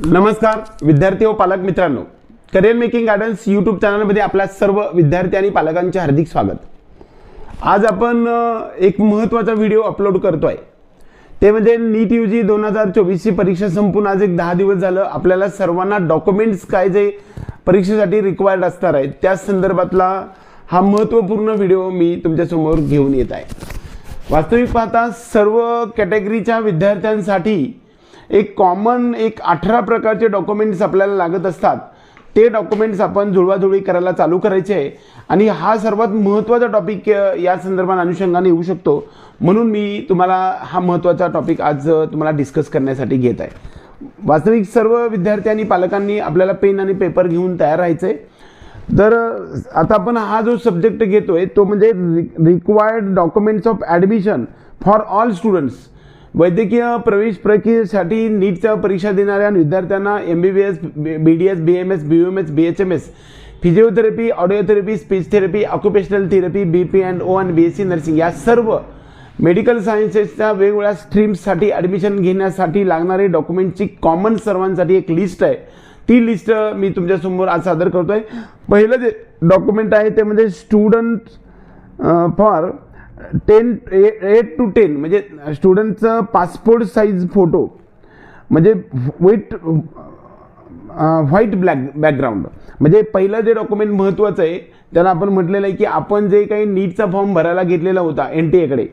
नमस्कार विद्यार्थी व पालक मित्रांनो. करिअर मेकिंग गार्डन्स यूट्यूब चॅनलमध्ये आपल्या सर्व विद्यार्थी आणि पालकांचे हार्दिक स्वागत. आज आपण एक महत्त्वाचा व्हिडिओ अपलोड करतो आहे ते म्हणजे नीट यू जी दोन हजार चोवीसची परीक्षा संपून आज एक दहा दिवस झालं. आपल्याला सर्वांना डॉक्युमेंट्स काय जे परीक्षेसाठी रिक्वायर्ड असणार आहेत त्या संदर्भातला हा महत्त्वपूर्ण व्हिडिओ मी तुमच्यासमोर घेऊन येत आहे. वास्तविक पाहता सर्व कॅटेगरीच्या विद्यार्थ्यांसाठी एक कॉमन एक अठरा प्रकारचे डॉक्युमेंट्स आपल्याला लागत असतात. ते डॉक्युमेंट्स आपण जुळवाजुळवी करायला चालू करायचे आहे. आणि हा सर्वात महत्त्वाचा टॉपिक या संदर्भात अनुषंगाने येऊ शकतो. म्हणून मी तुम्हाला हा महत्त्वाचा टॉपिक आज तुम्हाला डिस्कस करण्यासाठी घेत आहे. वास्तविक सर्व विद्यार्थी आणि पालकांनी आपल्याला पेन आणि पेपर घेऊन तयार राहायचं आहे. तर आता आपण हा जो सब्जेक्ट घेतोय तो म्हणजे required documents of admission for all students वैद्यकीय प्रवेश प्रक्रियेसाठी नीटच्या परीक्षा देणाऱ्या विद्यार्थ्यांना M B B S B D S B M S B M S B H M S physiotherapy audiotherapy speech therapy occupational therapy B P and O आणि B S C nursing या सर्व medical सायन्सेसच्या वेगवेगळ्या स्ट्रीम्ससाठी admission घेण्यासाठी लागणारे डॉक्युमेंटची common सर्वांसाठी एक list आहे. ती लिस्ट मी तुमच्यासमोर आज सादर करतो आहे पहिलं जे डॉक्युमेंट आहे ते म्हणजे student for ten eight two ten म्हणजे स्टुडंटचं पासपोर्ट साईज फोटो म्हणजे विथ व्हाईट ब्लॅक बॅकग्राऊंड म्हणजे पहिलं जे डॉक्युमेंट महत्त्वाचं आहे त्याला आपण म्हटलेलं आहे की आपण जे काही नीटचा फॉर्म भरायला घेतलेला होता एन टी एकडे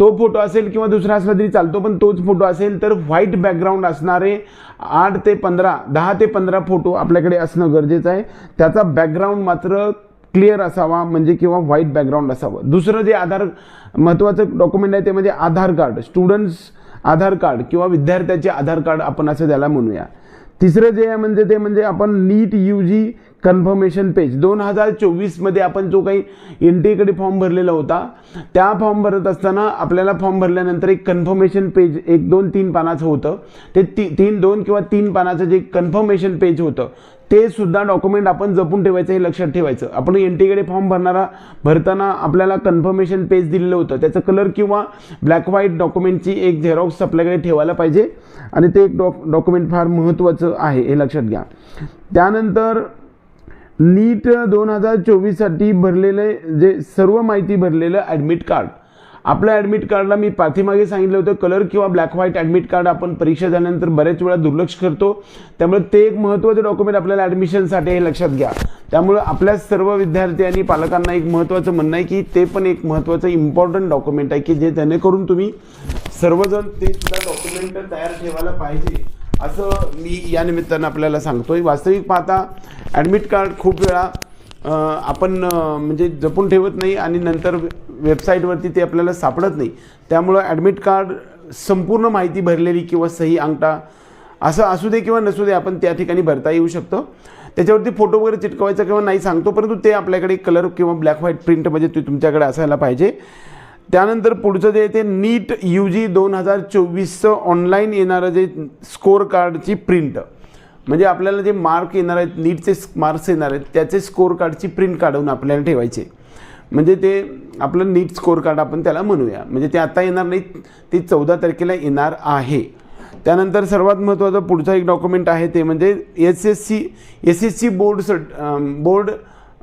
तो फोटो असेल किंवा दुसरा असला तरी चालतो पण तोच फोटो असेल तर व्हाईट बॅकग्राऊंड असणारे आठ ते पंधरा दहा ते पंधरा फोटो आपल्याकडे असणं गरजेचं आहे. त्याचा बॅकग्राऊंड मात्र क्लिअर असावा म्हणजे किंवा व्हाईट बॅकग्राऊंड असावं. दुसरं जे आधार महत्त्वाचं डॉक्युमेंट आहे ते म्हणजे Aadhaar card. Students Aadhaar card किंवा विद्यार्थ्याचे आधार कार्ड आपण असं त्याला म्हणूया. तिसरं जे आहे म्हणजे ते म्हणजे आपण NEET U G confirmation page दोन हजार चोवीसमध्ये आपण जो काही एन फॉर्म भरलेला होता त्या फॉर्म भरत असताना आपल्याला फॉर्म भरल्यानंतर एक कन्फर्मेशन पेज एक दोन तीन पानाचं होतं. ते ती तीन दोन किंवा तीन पानाचं जे कन्फर्मेशन पेज होतं ते सुद्धा डॉक्युमेंट आपण जपून ठेवायचं हे लक्षात ठेवायचं. आपण एन टीकडे फॉर्म भरणारा भरताना आपल्याला कन्फर्मेशन पेज दिलेलं होतं. त्याचं कलर किंवा ब्लॅक व्हाईट डॉक्युमेंटची एक झेरॉक्स आपल्याकडे ठेवायला पाहिजे. आणि ते एक डॉक डॉक्युमेंट फार महत्त्वाचं आहे हे लक्षात घ्या. त्यानंतर नीट दोन हजार चोवीससाठी भरलेले जे सर्व माहिती भरलेलं ॲडमिट कार्ड आपल्या ॲडमिट कार्डला मी पाठीमागे सांगितलं होतं कलर किंवा ब्लॅक व्हाईट ॲडमिट कार्ड आपण परीक्षा झाल्यानंतर बऱ्याच वेळा दुर्लक्ष करतो. त्यामुळे ते एक महत्त्वाचं डॉक्युमेंट आपल्याला ॲडमिशनसाठी हे लक्षात घ्या. त्यामुळं आपल्या सर्व विद्यार्थी आणि पालकांना एक महत्त्वाचं म्हणणं आहे की ते पण एक महत्त्वाचं इम्पॉर्टंट डॉक्युमेंट आहे की जे जेणेकरून तुम्ही सर्वजण ते सुद्धा डॉक्युमेंट तयार ठेवायला पाहिजे. असं मी या निमित्तानं आपल्याला सांगतोय. वास्तविक पाहता ॲडमिट कार्ड खूप वेळा आपण म्हणजे जपून ठेवत नाही आणि नंतर वेबसाईटवरती ते आपल्याला सापडत नाही. त्यामुळं ॲडमिट कार्ड संपूर्ण माहिती भरलेली किंवा सही अंगठा असं असू दे किंवा नसू दे आपण त्या ठिकाणी भरता येऊ शकतो. त्याच्यावरती फोटो वगैरे चिटकवायचा किंवा नाही सांगतो परंतु ते आपल्याकडे कलर किंवा ब्लॅक व्हाईट प्रिंट म्हणजे ते तुमच्याकडे असायला पाहिजे. त्यानंतर पुढचं जे ते नीट यू जी दोन हजार चोवीसचं ऑनलाईन येणारं जे स्कोअर कार्डची प्रिंट. म्हणजे आपल्याला जे मार्क येणार आहेत नीटचे मार्क्स येणार आहेत त्याचे स्कोअर कार्डची प्रिंट काढून आपल्याला ठेवायचे. म्हणजे ते आपलं नीट स्कोअर कार्ड आपण त्याला म्हणूया. म्हणजे ते आता येणार नाही ते चौदा तारखेला येणार आहे. त्यानंतर सर्वात महत्त्वाचं पुढचं एक डॉक्युमेंट आहे ते म्हणजे S S C S S C board cert board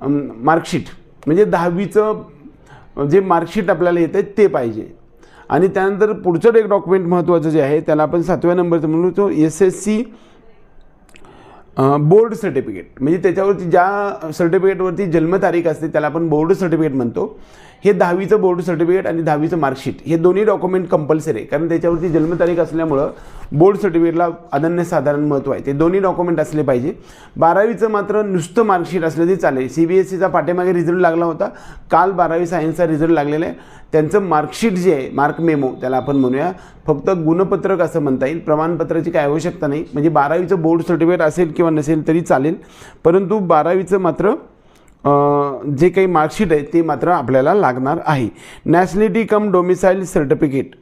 marksheet म्हणजे दहावीचं जे मार्कशीट आपल्याला येतं ते पाहिजे. आणि त्यानंतर पुढचं एक डॉक्युमेंट महत्त्वाचं जे आहे त्याला आपण सातव्या नंबरचं म्हणू तो S S C board certificate म्हणजे त्याच्यावरती ज्या सर्टिफिकेटवरती जन्मतारीख असते त्याला आपण बोर्ड सर्टिफिकेट म्हणतो. हे दहावीचं बोर्ड सर्टिफिकेट आणि दहावीचं मार्कशीट हे दोन्ही डॉक्युमेंट कंपल्सरी आहे कारण त्याच्यावरती जन्मतारीख असल्यामुळं बोर्ड सर्टिफिकेटला अनन्यसाधारण महत्त्व आहे. ते दोन्ही डॉक्युमेंट असले पाहिजे. बारावीचं मात्र नुसतं मार्कशीट असलं तरी चालेल. सी बी एस सीचा पाठीमागे रिझल्ट लागला होता. काल बारावी सायन्सचा रिझल्ट लागलेला आहे. त्यांचं मार्कशीट जे आहे मार्क मेमो त्याला आपण म्हणूया. फक्त गुणपत्रक असं म्हणता येईल. प्रमाणपत्राची काय आवश्यकता नाही. म्हणजे बारावीचं बोर्ड सर्टिफिकेट असेल किंवा नसेल तरी चालेल. परंतु बारावीचं मात्र जे काही मार्कशीट आहे ते मात्र आपल्याला लागणार आहे. नॅशनॅलिटी कम डोमिसाईल सर्टिफिकेट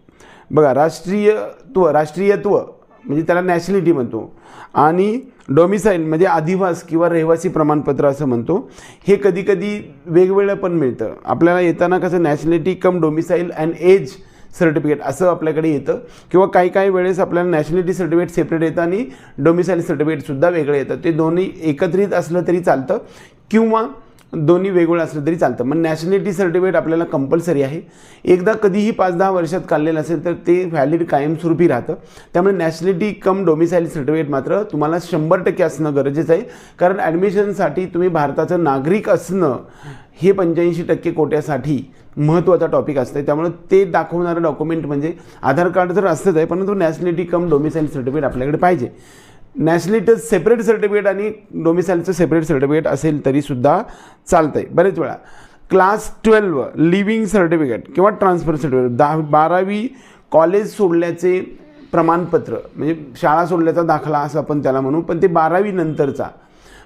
बघा राष्ट्रीयत्व राष्ट्रीयत्व म्हणजे त्याला नॅशनॅलिटी म्हणतो. आणि डोमिसाईल म्हणजे अधिवास किंवा रहिवासी प्रमाणपत्र असं म्हणतो. हे कधीकधी वेगवेगळं पण मिळतं. आपल्याला येताना कसं nationality cum domicile and age certificate असं आपल्याकडे येतं. किंवा काही काही वेळेस आपल्याला नॅशनॅलिटी सर्टिफिकेट सेपरेट येतं आणि डोमिसाईल सर्टिफिकेटसुद्धा वेगळं येतं ते दोन्ही एकत्रित असलं तरी चालतं. किंवा दोन्ही वेगवेगळं असलं तरी चालतं. मग नॅशनॅलिटी सर्टिफिकेट आपल्याला कंपल्सरी आहे. एकदा कधीही पाच दहा वर्षात काढलेलं असेल तर ते व्हॅलिड कायमस्वरूपी राहतं. त्यामुळे नॅशनॅलिटी कम डोमिसाईल सर्टिफिकेट मात्र तुम्हाला शंभर टक्के असणं गरजेचं आहे. कारण ॲडमिशनसाठी तुम्ही भारताचं नागरिक असणं हे पंच्याऐंशी टक्के कोट्यासाठी महत्त्वाचा टॉपिक असतं त्यामुळे ते दाखवणारं डॉक्युमेंट म्हणजे आधार कार्ड तर असतंच आहे परंतु नॅशनॅलिटी कम डोमिसाईल सर्टिफिकेट आपल्याकडे पाहिजे. नॅशनॅलिटीचं सेपरेट सर्टिफिकेट आणि डोमिसाईलचं सेपरेट सर्टिफिकेट असेल तरीसुद्धा चालतं आहे बरेच वेळा. क्लास ट्वेल्व लिव्हिंग सर्टिफिकेट किंवा ट्रान्सफर सर्टिफिकेट. दहा बारावी कॉलेज सोडल्याचे प्रमाणपत्र म्हणजे शाळा सोडल्याचा दाखला असं आपण त्याला म्हणू पण ते बारावीनंतरचा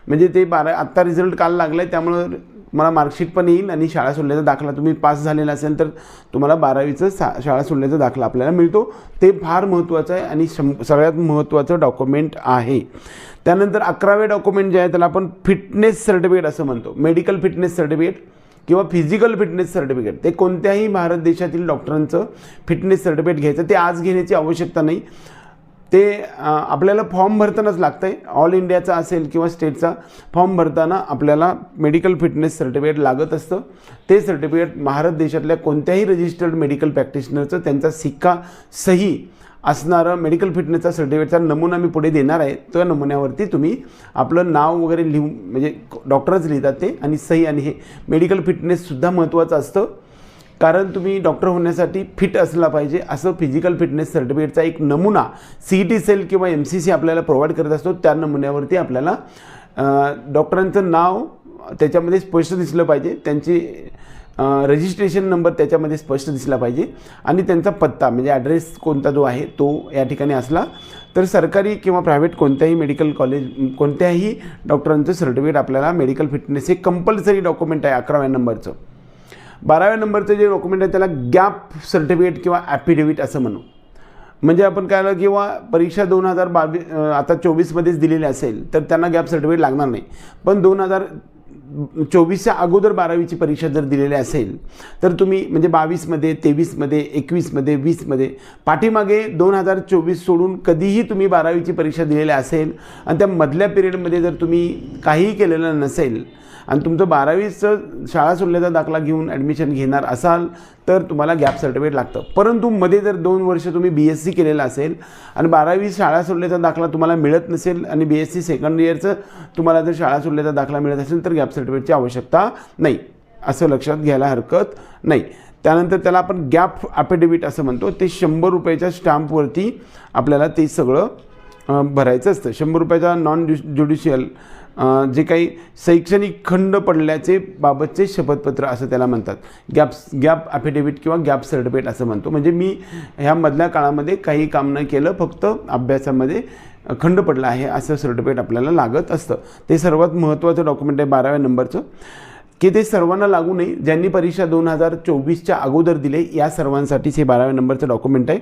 म्हणजे ते बारा आत्ता रिझल्ट काल लागला आहे त्यामुळं तुम्हाला मार्कशीट पण येईल आणि शाळा सोडल्याचा दाखला तुम्ही पास झालेला असेल तर तुम्हाला बारावीचं सा शाळा सोडल्याचा दाखला आपल्याला मिळतो. ते फार महत्त्वाचं आहे आणि शं सगळ्यात महत्त्वाचं डॉक्युमेंट आहे. त्यानंतर अकरावे डॉक्युमेंट जे आहे त्याला आपण फिटनेस सर्टिफिकेट असं म्हणतो. मेडिकल फिटनेस सर्टिफिकेट किंवा फिजिकल फिटनेस सर्टिफिकेट. ते कोणत्याही भारत देशातील डॉक्टरांचं फिटनेस सर्टिफिकेट घ्यायचं. ते आज घेण्याची आवश्यकता नाही. ते आपल्याला फॉर्म भरतानाच लागतं आहे ऑल इंडियाचा असेल किंवा स्टेटचा फॉर्म भरताना आपल्याला मेडिकल फिटनेस सर्टिफिकेट लागत असतं. ते सर्टिफिकेट भारत देशातल्या कोणत्याही रजिस्टर्ड मेडिकल प्रॅक्टिशनरचं त्यांचा सिक्का सही असणारं मेडिकल फिटनेसचा सर्टिफिकेटचा नमुना मी पुढे देणार आहे. त्या नमुन्यावरती तुम्ही आपलं नाव वगैरे लिहून म्हणजे डॉक्टरच लिहितात ते आणि सही आणि हे मेडिकल फिटनेससुद्धा महत्त्वाचं असतं. कारण तुम्ही डॉक्टर होण्यासाठी फिट असला पाहिजे. असं फिजिकल फिटनेस सर्टिफिकेटचा एक नमुना सी टी सेल किंवा एम सी सी आपल्याला प्रोव्हाइड करत असतो. त्या नमुन्यावरती आपल्याला डॉक्टरांचं नाव त्याच्यामध्ये स्पष्ट दिसलं पाहिजे. त्यांची रजिस्ट्रेशन नंबर त्याच्यामध्ये स्पष्ट दिसला पाहिजे. आणि त्यांचा पत्ता म्हणजे ॲड्रेस कोणता जो आहे तो या ठिकाणी असला तर सरकारी किंवा प्रायव्हेट कोणत्याही मेडिकल कॉलेज कोणत्याही डॉक्टरांचं सर्टिफिकेट आपल्याला मेडिकल फिटनेस हे कंपल्सरी डॉक्युमेंट आहे अकराव्या नंबरचं बाराव्या नंबरचं जे डॉक्युमेंट आहे त्याला गॅप सर्टिफिकेट किंवा ॲफिडेविट असं म्हणू. म्हणजे आपण काय आलं किंवा परीक्षा दोन हजार बावीस आता चोवीसमध्येच दिलेली असेल तर त्यांना गॅप सर्टिफिकेट लागणार नाही. पण दोन हजार चोवीसच्या अगोदर बारावीची परीक्षा जर दिलेली असेल तर तुम्ही म्हणजे बावीसमध्ये तेवीसमध्ये एकवीसमध्ये वीसमध्ये पाठीमागे दोन हजार चोवीस सोडून कधीही तुम्ही बारावीची परीक्षा दिलेली असेल आणि त्या मधल्या पिरियडमध्ये जर तुम्ही काहीही केलेलं नसेल आणि तुमचं बारावीचं शाळा सोडल्याचा दाखला घेऊन ॲडमिशन घेणार असाल तर तुम्हाला गॅप सर्टिफिकेट लागतं. परंतु मध्ये जर दोन वर्ष तुम्ही बी एस सी केलेलं असेल आणि बारावी शाळा सोडल्याचा दाखला तुम्हाला मिळत नसेल आणि बी एस सी सेकंड इयरचं तुम्हाला जर शाळा सोडल्याचा दाखला मिळत असेल तर गॅप सर्टिफिकेटची आवश्यकता नाही. असं लक्षात घ्यायला हरकत नाही. त्यानंतर त्याला आपण गॅप ॲफिडेविट असं म्हणतो. ते शंभर रुपयाच्या स्टॅम्पवरती आपल्याला ते सगळं भरायचं असतं. शंभर रुपयाचा नॉन ज्युडिशियल जे काही शैक्षणिक खंड पडल्याचे बाबतचे शपथपत्र असं त्याला म्हणतात. गॅप गॅप ॲफिडेविट किंवा गॅप सर्टिफिकेट असं म्हणतो. म्हणजे मी ह्या मधल्या काळामध्ये काही काम नाही केलं फक्त अभ्यासामध्ये खंड पडला आहे असं सर्टिफिकेट आपल्याला लागत असतं. ते सर्वात महत्त्वाचं डॉक्युमेंट आहे बाराव्या नंबरचं. की ते सर्वांना लागू नये. ज्यांनी परीक्षा दोन हजार चोवीसच्या अगोदर दिले या सर्वांसाठीच हे बाराव्या नंबरचं डॉक्युमेंट आहे.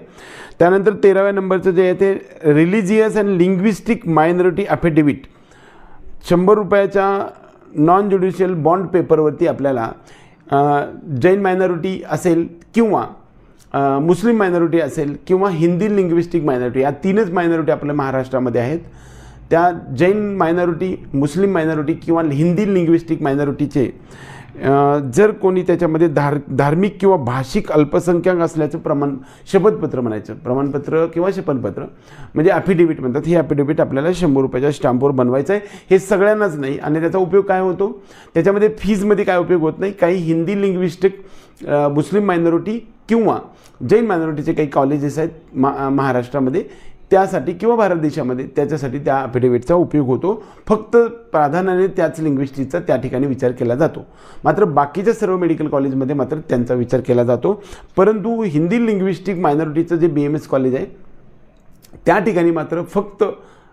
त्यानंतर तेराव्या नंबरचं जे आहे ते religious and linguistic minority affidavit शंभर रुपयाच्या नॉन ज्युडिशियल बॉन्ड पेपरवरती आपल्याला जैन मायनॉरिटी असेल किंवा मुस्लिम मायनॉरिटी असेल किंवा हिंदी लिंग्विस्टिक मायनॉरिटी या तीनच मायनॉरिटी आपल्या महाराष्ट्रामध्ये आहेत. त्या जैन मायनॉरिटी मुस्लिम मायनॉरिटी किंवा हिंदी लिंग्विस्टिक मायनॉरिटीचे जर कोणी त्याच्यामध्ये धार धार्मिक किंवा भाषिक अल्पसंख्याक असल्याचं प्रमाण शपथपत्र म्हणायचं प्रमाणपत्र किंवा शपथपत्र म्हणजे ॲफिडेविट म्हणतात हे ॲफिडेविट आपल्याला शंभर रुपयाच्या स्टॅम्पवर बनवायचं आहे. हे सगळ्यांनाच नाही आणि त्याचा उपयोग काय होतो? त्याच्यामध्ये फीजमध्ये काय उपयोग होत नाही? काही हिंदी लिंग्विस्टिक मुस्लिम मायनॉरिटी किंवा जैन मायनॉरिटीचे काही कॉलेजेस आहेत मा महाराष्ट्रामध्ये. त्यासाठी किंवा भारत देशामध्ये त्याच्यासाठी त्या अफिडेविटचा उपयोग होतो. फक्त प्राधान्याने त्याच लिंग्विस्टिकचा त्या ठिकाणी विचार केला जातो. मात्र बाकीच्या सर्व मेडिकल कॉलेजमध्ये मात्र त्यांचा विचार केला जातो. परंतु हिंदी लिंग्विस्टिक मायनॉरिटीचं जे बी एम एस कॉलेज आहे त्या ठिकाणी मात्र फक्त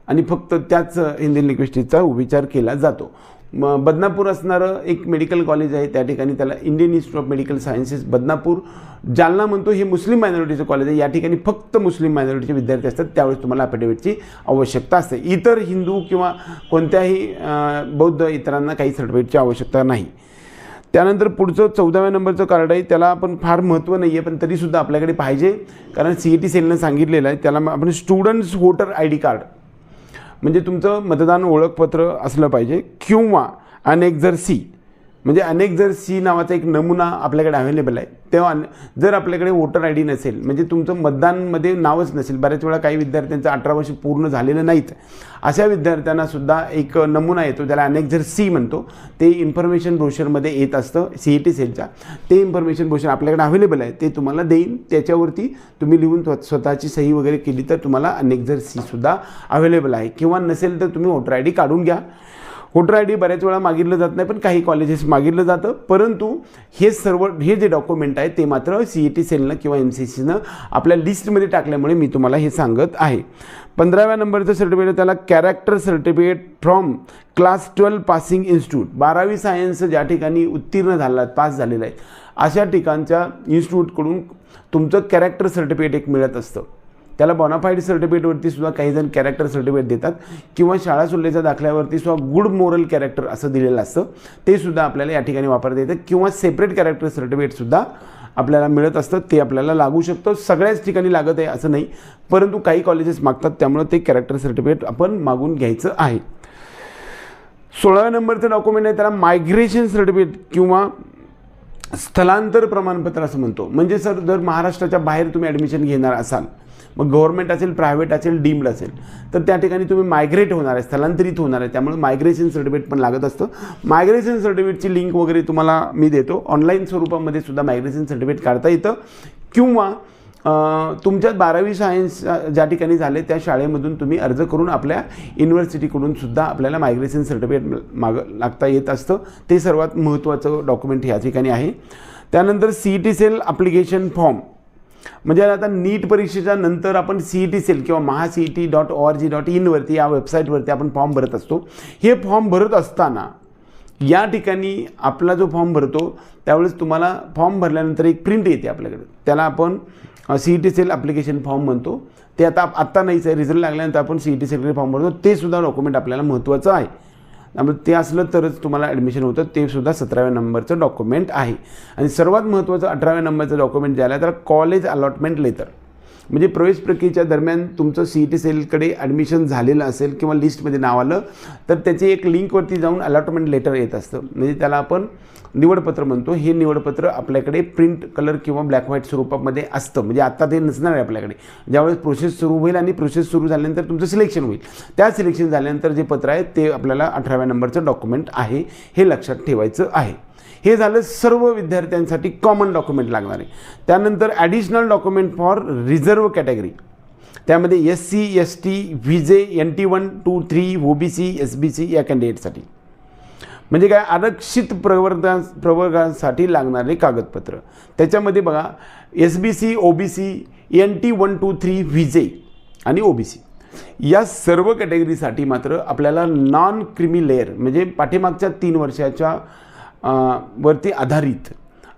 आणि फक्त त्याच हिंदी लिंग्विस्टिकचा विचार केला जातो. म बदनापूर असणारं एक मेडिकल कॉलेज आहे त्या ठिकाणी त्याला Indian Institute of Medical Sciences Badnapur. Jalna म्हणतो हे मुस्लिम मायनॉरिटीचं कॉलेज आहे. या ठिकाणी फक्त मुस्लिम मायनॉरिटीचे विद्यार्थी असतात. त्यावेळेस तुम्हाला अफिडेविटची आवश्यकता असते. इतर हिंदू किंवा कोणत्याही बौद्ध इतरांना काही सर्टिफिकेटची आवश्यकता नाही. त्यानंतर पुढचं चौदाव्या नंबरचं कार्ड आहे. त्याला आपण फार महत्त्व नाही आहे पण तरीसुद्धा आपल्याकडे पाहिजे. कारण सी ई टी सेलनं सांगितलेलं आहे. त्याला मग आपण students voter I D card म्हणजे तुमचं मतदान ओळखपत्र असलं पाहिजे किंवा अनेक जर सी म्हणजे अनेक जर सी नावाचा एक नमुना आपल्याकडे अवेलेबल आहे तेव्हा जर आपल्याकडे वोटर आय डी नसेल म्हणजे तुमचं मतदानमध्ये नावच नसेल बऱ्याच वेळा काही विद्यार्थ्यांचं अठरा वर्ष पूर्ण झालेलं नाहीत. अशा विद्यार्थ्यांना सुद्धा एक नमुना येतो ज्याला अनेक जर सी म्हणतो ते इन्फॉर्मेशन ब्रोशरमध्ये येत असतं सी ई टी सेलच्या. ते इन्फॉर्मेशन ब्रोशर आपल्याकडे अवेलेबल आहे ते तुम्हाला देईन. त्याच्यावरती तुम्ही लिहून स्व- स्वतःची सही वगैरे केली तर तुम्हाला अनेक जर सीसुद्धा अवेलेबल आहे. किंवा नसेल तर तुम्ही वोटर आय डी काढून घ्या. वोटर आय डी बऱ्याच वेळा मागितलं जात नाही पण काही कॉलेजेस मागितलं जातं. परंतु हे सर्व हे जे डॉक्युमेंट आहे ते मात्र सी ई टी सेलनं किंवा एम सी सीनं आपल्या लिस्टमध्ये टाकल्यामुळे मी तुम्हाला हे सांगत आहे. पंधराव्या नंबरचं सर्टिफिकेट त्याला character certificate from class twelve passing institute बारावी सायन्स ज्या ठिकाणी उत्तीर्ण झाला पास झालेला आहे अशा ठिकाणच्या इन्स्टिट्यूटकडून तुमचं कॅरेक्टर सर्टिफिकेट एक मिळत असतं. त्याला बॉनाफाईड सर्टिफिकेटवरती सुद्धा काही जण कॅरेक्टर सर्टिफिकेट देतात. किंवा शाळा सुल्लेच्या दाखल्यावरती सुद्धा गुड मोरल कॅरेक्टर असं दिलेलं असतं. ते सुद्धा आपल्याला या ठिकाणी वापरता येतं. किंवा सेपरेट कॅरेक्टर सर्टिफिकेटसुद्धा आपल्याला मिळत असतं. ते आपल्याला लागू शकतं. सगळ्याच ठिकाणी लागत आहे असं नाही. परंतु काही कॉलेजेस मागतात. त्यामुळं ते कॅरेक्टर सर्टिफिकेट आपण मागून घ्यायचं आहे. सोळाव्या नंबरचं डॉक्युमेंट आहे. त्याला मायग्रेशन सर्टिफिकेट किंवा स्थलांतर प्रमाणपत्र असं म्हणतो. म्हणजे सर जर महाराष्ट्राच्या बाहेर तुम्ही ॲडमिशन घेणार असाल मग गव्हर्नमेंट असेल प्रायव्हेट असेल डीम्ड असेल. तर त्या ठिकाणी तुम्ही मायग्रेट होणार आहे स्थलांतरित होणार आहे. त्यामुळे मायग्रेशन सर्टिफिकेट पण लागत असतं. मायग्रेशन सर्टिफिकेटची लिंक वगैरे तुम्हाला मी देतो. ऑनलाईन स्वरूपामध्ये सुद्धा मायग्रेशन सर्टिफिकेट काढता येतं. किंवा तुमच्यात बारावी सायन्स ज्या ठिकाणी झाले त्या शाळेमधून तुम्ही अर्ज करून आपल्या युनिव्हर्सिटीकडून सुद्धा आपल्याला मायग्रेशन सर्टिफिकेट माग लागता येत असतं. ते सर्वात महत्त्वाचं डॉक्युमेंट या ठिकाणी आहे. त्यानंतर C E T cell application form म्हणजे आता नीट परीक्षेच्या नंतर आपण सी ई टी सेल किंवा Maha C E T dot O R G dot इनवरती या वेबसाईटवरती आपण फॉर्म भरत असतो. हे फॉर्म भरत असताना या ठिकाणी आपला जो फॉर्म भरतो त्यावेळेस तुम्हाला फॉर्म भरल्यानंतर एक प्रिंट येते आपल्याकडे. त्याला आपण C E T cell application form म्हणतो. ते आता आत्ता नाहीच आहे रिझल्ट लागल्यानंतर आपण सी ई टी सेलकडे फॉर्म भरतो. ते सुद्धा डॉक्युमेंट आपल्याला महत्त्वाचं आहे. त्यामुळे ते असलं तरच तुम्हाला ॲडमिशन होतं. ते सुद्धा सतराव्या नंबरचं डॉक्युमेंट आहे. आणि सर्वात महत्त्वाचं अठराव्या नंबरचं डॉक्युमेंट जे आलं तर कॉलेज अलॉटमेंट लेटर म्हणजे प्रवेश प्रक्रियेच्या दरम्यान तुमचं सी ई टी सेलकडे ॲडमिशन झालेलं असेल किंवा लिस्टमध्ये नाव आलं तर त्याची एक लिंकवरती जाऊन अलॉटमेंट लेटर येत असतं. म्हणजे त्याला आपण निवडपत्र म्हणतो हे निवडपत्र आपल्याकडे प्रिंट कलर किंवा ब्लॅक व्हाईट स्वरूपामध्ये असतं. म्हणजे आत्ता ते नसणार आहे आपल्याकडे. ज्यावेळेस प्रोसेस सुरू होईल आणि प्रोसेस सुरू झाल्यानंतर तुमचं सिलेक्शन होईल. त्या सिलेक्शन झाल्यानंतर जे पत्र आहे ते आपल्याला अठराव्या नंबरचं डॉक्युमेंट आहे हे लक्षात ठेवायचं आहे. हे झालं सर्व विद्यार्थ्यांसाठी कॉमन डॉक्युमेंट लागणार आहे. त्यानंतर additional document for reserve category त्यामध्ये S C S T V J N T one two three O B C S B C या कॅन्डिडेटसाठी म्हणजे काय आरक्षित प्रवर्गा प्रवर्गासाठी लागणारे कागदपत्र. त्याच्यामध्ये बघा S B C O B C N T one two three V J आणि ओ बी सी या सर्व कॅटेगरीसाठी मात्र आपल्याला नॉन क्रिमी लेअर म्हणजे पाठीमागच्या तीन वर्षाच्या वरती आधारित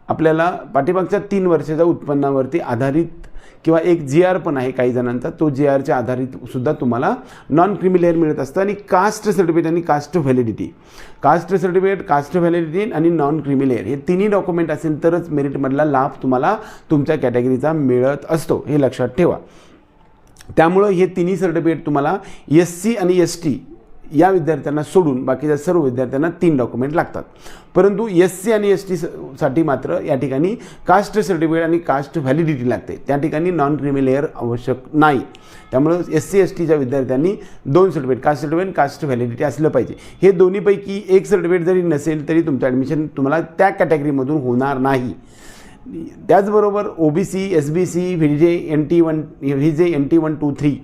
आपल्याला पाठीमागच्या तीन वर्षाच्या उत्पन्नावरती आधारित किंवा एक जी आर पण आहे काही जणांचा तो जी आरच्या आधारित सुद्धा तुम्हाला नॉन क्रिमी लेअर मिळत असतं आणि कास्ट सर्टिफिकेट आणि caste validity caste certificate caste validity आणि नॉन क्रिमी लेअर हे तिन्ही डॉक्युमेंट असेल तरच मेरिटमधला लाभ तुम्हाला तुमच्या कॅटेगरीचा मिळत असतो हे लक्षात ठेवा. त्यामुळं हे तिन्ही सर्टिफिकेट तुम्हाला एस सी आणि एस टी या विद्यार्थ्यांना सोडून बाकीच्या सर्व विद्यार्थ्यांना तीन डॉक्युमेंट लागतात. परंतु एस सी आणि एस टी साठी मात्र या ठिकाणी कास्ट सर्टिफिकेट आणि कास्ट व्हॅलिडिटी लागते. त्या ठिकाणी नॉन क्रिमी लेअर आवश्यक नाही. त्यामुळं एस सी एस टीच्या विद्यार्थ्यांनी दोन certificate caste certificate caste validity असलं पाहिजे. हे दोन्हीपैकी एक सर्टिफिकेट जरी नसेल तरी तुमचं ॲडमिशन तुम्हाला त्या कॅटेगरीमधून होणार नाही. त्याचबरोबर O B C S B C V J N T one V J N T one two three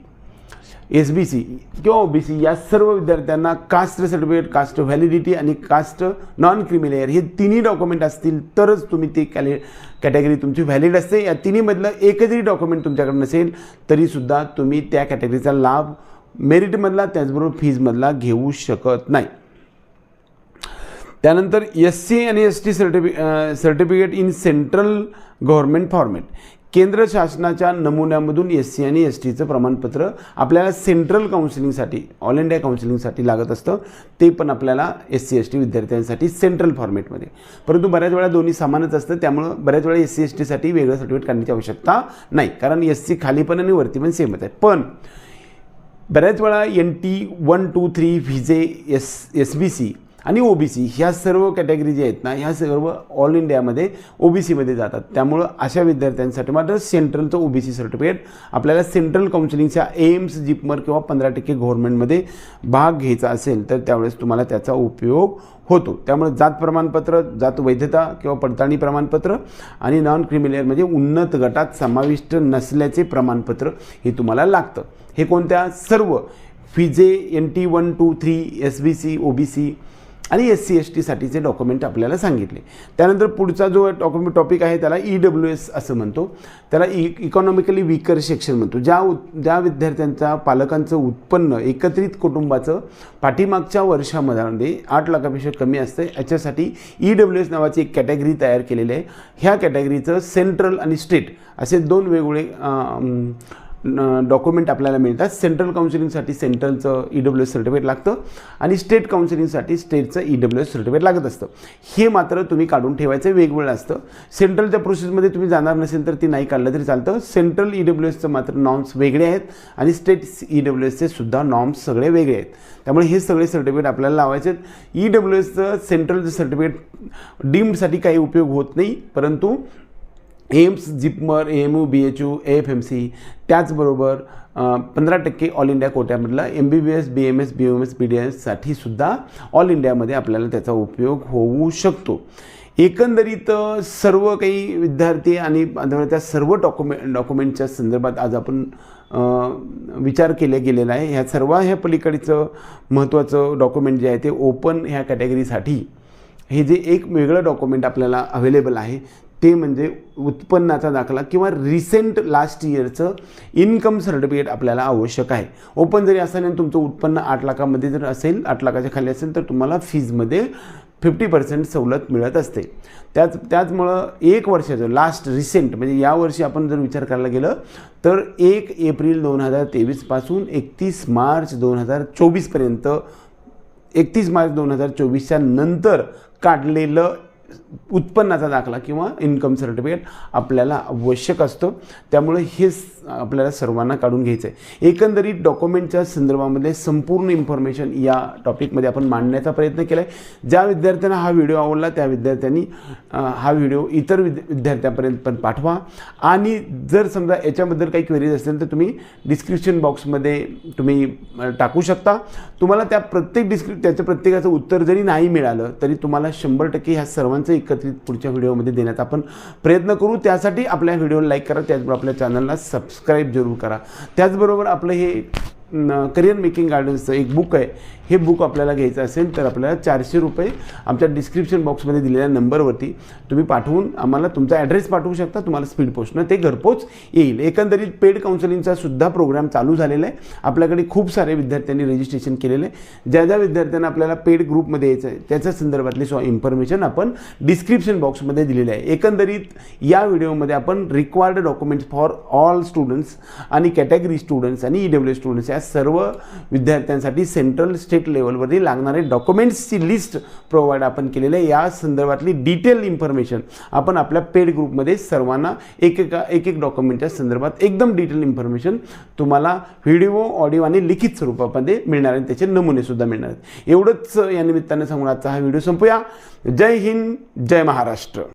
S B C. किंवा ओ बी सी. या सर्व विद्यार्थ्यांना कास्ट सर्टिफिकेट कास्ट व्हॅलिडिटी आणि कास्ट नॉन क्रिमिलेअर हे तिन्ही document असतील तरच तुम्ही ती कॅले कॅटेगरी तुमची व्हॅलिड असते. या तिन्हीमधलं एक जरी डॉक्युमेंट तुमच्याकडे नसेल तरीसुद्धा तुम्ही त्या कॅटेगरीचा लाभ मेरिटमधला त्याचबरोबर फीजमधला घेऊ शकत नाही. त्यानंतर एस सी आणि S T certifi certificate in central government format केंद्र शासनाच्या नमुन्यामधून एस सी आणि एस टीचं प्रमाणपत्र आपल्याला सेंट्रल काउन्सिलिंगसाठी ऑल इंडिया काउन्सिलिंगसाठी लागत असतं. ते पण आपल्याला एस सी एस टी विद्यार्थ्यांसाठी सेंट्रल फॉर्मेटमध्ये परंतु बऱ्याच वेळा दोन्ही समानच असतं. त्यामुळं बऱ्याच वेळा एस सी एस टीसाठी वेगळं सर्टिफिकेट काढण्याची आवश्यकता नाही. कारण एस सी खाली पण आणि वरती पण सेमच आहे. पण बऱ्याच वेळा N T one two three V J S S B C आणि ओ बी सी ह्या सर्व कॅटेगरी जे आहेत ना ह्या सर्व ऑल इंडियामध्ये ओ बी सीमध्ये जातात. त्यामुळं अशा विद्यार्थ्यांसाठी मात्र सेंट्रलचं ओ बी सी सर्टिफिकेट आपल्याला सेंट्रल काउन्सिलिंगच्या एम्स जिपमर किंवा पंधरा टक्के गव्हर्नमेंटमध्ये भाग घ्यायचा असेल तर त्यावेळेस तुम्हाला त्याचा उपयोग होतो. त्यामुळे जात प्रमाणपत्र जात वैधता किंवा पडताळणी प्रमाणपत्र आणि नॉन क्रिमिलियर म्हणजे उन्नत गटात समाविष्ट नसल्याचे प्रमाणपत्र हे तुम्हाला लागतं. हे कोणत्या? सर्व. V J N T one two three S B C O B C आणि एस सी एस टीसाठीचे डॉक्युमेंट आपल्याला सांगितले. त्यानंतर पुढचा जो डॉक्युमेंट टॉपिक आहे त्याला ई डब्ल्यू एस असं म्हणतो. त्याला इ इकॉनॉमिकली वीकर सेक्शन म्हणतो. ज्या उत ज्या विद्यार्थ्यांच्या पालकांचं उत्पन्न एकत्रित कुटुंबाचं पाठीमागच्या वर्षामध्ये आठ लाखापेक्षा कमी असतं याच्यासाठी ई डब्ल्यू एस नावाची एक कॅटेगरी तयार केलेली आहे. ह्या कॅटेगरीचं सेंट्रल आणि स्टेट असे दोन वेगवेगळे डॉक्युमेंट आपल्याला मिळतात. सेंट्रल काउन्सिलिंगसाठी सेंट्रलचं ई डब्ल्यू एस सर्टिफिकेट लागतं आणि स्टेट काउन्सिलिंगसाठी स्टेटचं ई डब्ल्यू एस सर्टिफिकेट लागत असतं. हे मात्र तुम्ही काढून ठेवायचं वेगवेगळं असतं. सेंट्रलच्या प्रोसेसमध्ये तुम्ही जाणार नसेल तर ती नाही काढलं तरी चालतं. सेंट्रल ई डब्ल्यू एसचं मात्र नॉर्म्स वेगळे आहेत आणि स्टेट ई डब्ल्यू एसचे सुद्धा नॉर्म्स सगळे वेगळे आहेत. त्यामुळे हे सगळे सर्टिफिकेट आपल्याला लावायचे आहेत. ई डब्ल्यू एसचं सेंट्रलचं सर्टिफिकेट डीम्डसाठी काही उपयोग होत नाही परंतु AIIMS JIPMER A M U B H U A F M C त्याचबरोबर पंधरा टक्के all India कोट्यामधला M B B S B M S B M S B D एससाठी सुद्धा ऑल इंडियामध्ये आपल्याला त्याचा उपयोग होऊ शकतो. एकंदरीत सर्व काही विद्यार्थी आणि त्या सर्व डॉक्युमेंट डॉक्युमेंटच्या संदर्भात आज आपण विचार केले गेलेला आहे. ह्या सर्व ह्या पलीकडचं महत्त्वाचं डॉक्युमेंट जे आहे ते ओपन ह्या कॅटेगरीसाठी हे जे एक वेगळं डॉक्युमेंट आपल्याला अवेलेबल आहे ते म्हणजे उत्पन्नाचा दाखला किंवा रिसेंट लास्ट इयरचं इन्कम सर्टिफिकेट आपल्याला आवश्यक आहे. ओपन जरी असेल आणि तुमचं उत्पन्न आठ लाखामध्ये जर असेल आठ लाखाच्या खाली असेल तर तुम्हाला फीजमध्ये फिफ्टी पर्सेंट सवलत मिळत असते. त्याच त्याचमुळं एक वर्षाचं लास्ट रिसेंट म्हणजे यावर्षी आपण जर विचार करायला गेलं तर एक एप्रिल दोन हजार तेवीसपासून एकतीस मार्च दोन हजार चोवीसपर्यंत एकतीस मार्च दोन हजार चोवीसच्या नंतर काढलेलं उत्पन्नाचा दाखला किंवा इन्कम सर्टिफिकेट आपल्याला आवश्यक असतो. त्यामुळे हे आपल्याला सर्वांना काढून घ्यायचं आहे एकंदरीत डॉक्युमेंटच्या संदर्भामध्ये संपूर्ण इन्फॉर्मेशन या टॉपिकमध्ये आपण मांडण्याचा प्रयत्न केला आहे ज्या विद्यार्थ्यांना हा व्हिडिओ आवडला त्या विद्यार्थ्यांनी हा व्हिडिओ इतर विद्या विद्यार्थ्यांपर्यंत पण पाठवा. आणि जर समजा याच्याबद्दल काही क्वेरीज असतील तर तुम्ही डिस्क्रिप्शन बॉक्समध्ये तुम्ही टाकू शकता. तुम्हाला त्या प्रत्येक डिस्क्रिप त्याचं प्रत्येकाचं उत्तर जरी नाही मिळालं तरी तुम्हाला शंभर टक्के ह्या सर्वांचं एकत्रित पुढच्या व्हिडिओमध्ये देण्याचा आपण प्रयत्न करू. त्यासाठी आपल्या व्हिडिओला लाईक करा त्याचबरोबर आपल्या चॅनलला सबस्क्राईब जरूर करा. त्याचबरोबर आपलं हे करिअर मेकिंग गार्डन्सचं एक बुक आहे. हे बुक आपल्याला घ्यायचं असेल तर आपल्याला चारशे रुपये आमच्या डिस्क्रिप्शन बॉक्समध्ये दिलेल्या नंबरवरती तुम्ही पाठवून आम्हाला तुमचा ॲड्रेस पाठवू शकता तुम्हाला स्पीड पोस्टनं ते घरपोच येईल. एकंदरीत पेड काउन्सिलिंगचा सुद्धा प्रोग्राम चालू झालेला आहे. आपल्याकडे खूप सारे विद्यार्थ्यांनी रजिस्ट्रेशन केलेलं आहे. ज्या ज्या विद्यार्थ्यांना आपल्याला पेड ग्रुपमध्ये यायचं आहे त्याच्या संदर्भातली सो इन्फॉर्मेशन आपण डिस्क्रिप्शन बॉक्समध्ये दिलेली आहे. एकंदरीत या व्हिडिओमध्ये आपण required documents for all students आणि कॅटेगरी स्टुडंट्स आणि ई डब्ल्यू स्टुडंट्स या सर्व विद्यार्थ्यांसाठी सेंट्रल स्टेट लेवलवरती लागणारे डॉक्युमेंट्सची लिस्ट प्रोव्हाइड आपण केलेली आहे. या संदर्भातली डिटेल इन्फॉर्मेशन आपण आपल्या पेड ग्रुपमध्ये सर्वांना एक एका एक एक डॉक्युमेंटच्या संदर्भात एकदम डिटेल इन्फॉर्मेशन तुम्हाला व्हिडिओ ऑडिओ आणि लिखित स्वरूपामध्ये मिळणार आहे. त्याचे नमुनेसुद्धा मिळणार आहेत. एवढंच या निमित्ताने सांगून आजचा हा व्हिडिओ संपूया. जय हिंद जय महाराष्ट्र.